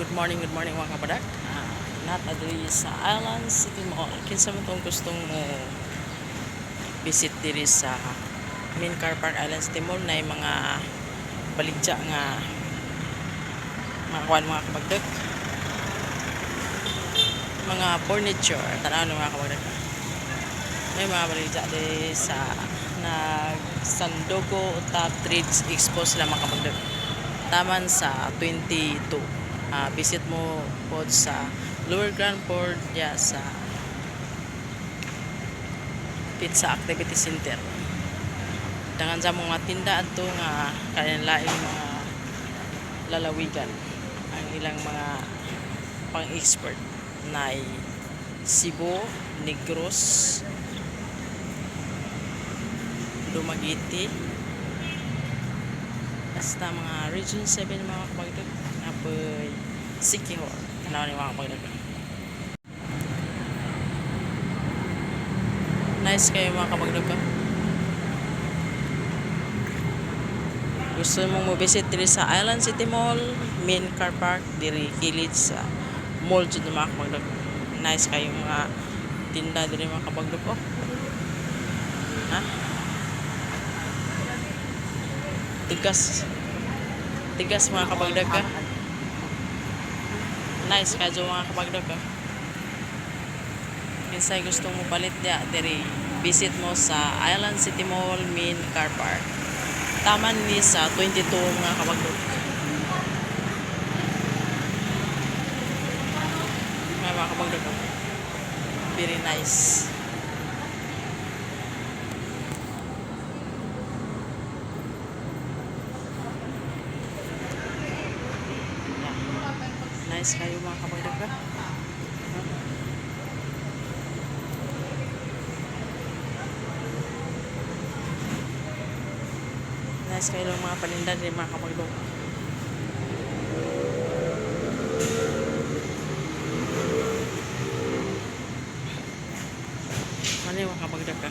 good morning, good morning mga kabadak. Ah, natadiri sa Island City Mall. Kinsa man tong gustong mo visit diri sa main car park Island City Mall na mga baligya nga mga kuan mga kabagdak. Mga furniture, tanaw ng mga kabagdak. May mga baligya diri sa nag Sandogo Top Trades Expo sila mga kabagdak taman sa 22 Ah, visit mo po sa Lower Grand Port ya sa Pizza Activity Center. Dangan sa mga tinda ato nga kayan laing mga lalawigan. Ang ilang mga pang-expert na Cebu, Negros, Dumaguete, basta mga Region 7 mga kapagdag apoy Tanaw ni mga kapagdag nice kayo mga kapagdag ka gusto mong mo-visit diri sa Island City Mall main car park diri kilid sa mall jud mga kapagdag nice kayo mga tinda diri mga kapagdag oh. Ha? Tigas. Tigas mga kabagdag ka nice ka dyan mga kabagdag ka kinsay gustong mo palit dia diri visit mo sa Island City Mall main car park. Taman ni sa 22 mga kabagdag mga mga kabagdag ka very nice Nice kayo mga kapagdag ka. Nice kayo lang mga paninda din mga kapagdag. Ano yung mga kapagdag ka?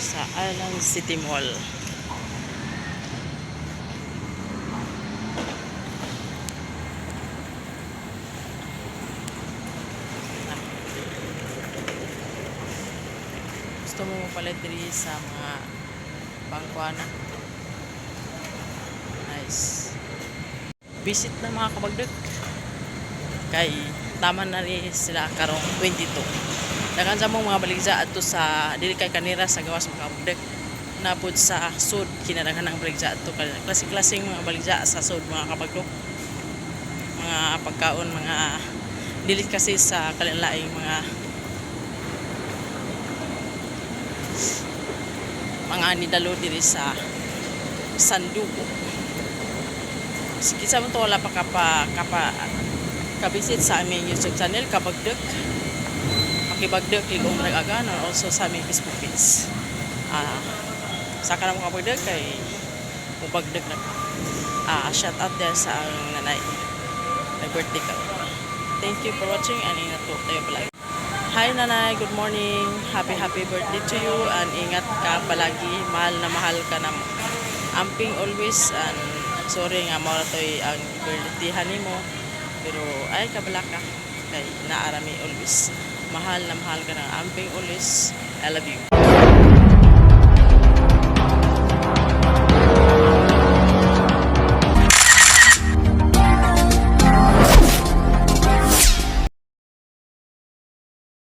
sa Island City Mall. Gusto mo mapalit diri sa mga bangkwana. Nice. Visit na mga kabagdag. Kay taman na rin sila karong 22 dagan sa mong mga baligya adto sa dili kay kanira sa gawas mga kabugdek napud sa sud kinadaghan ang baligya adto klase-klaseng mga baligya sa sud mga kabagdok mga pagkaon mga dili kasi sa kalinlaing mga mga nidalo diri sa Sandugo sige sa to wala pa kapa kapa kabisit sa aming YouTube channel kabagdek makibagdek ligong nag-aga or also sa aming Facebook page. Ah, sa kanang mga kabagdek kay mubagdek na ah, shout out there sa ang nanay. Nag-birthday ka. Thank you for watching and ingat po tayo palagi. Hi nanay, good morning. Happy happy birthday to you. And ingat ka palagi. Mahal na mahal ka na amping always. And sorry nga mo to'y ang birthday mo pero ay kabala ka. Kay naarami always. Mahal na mahal ka ng amping always. I love you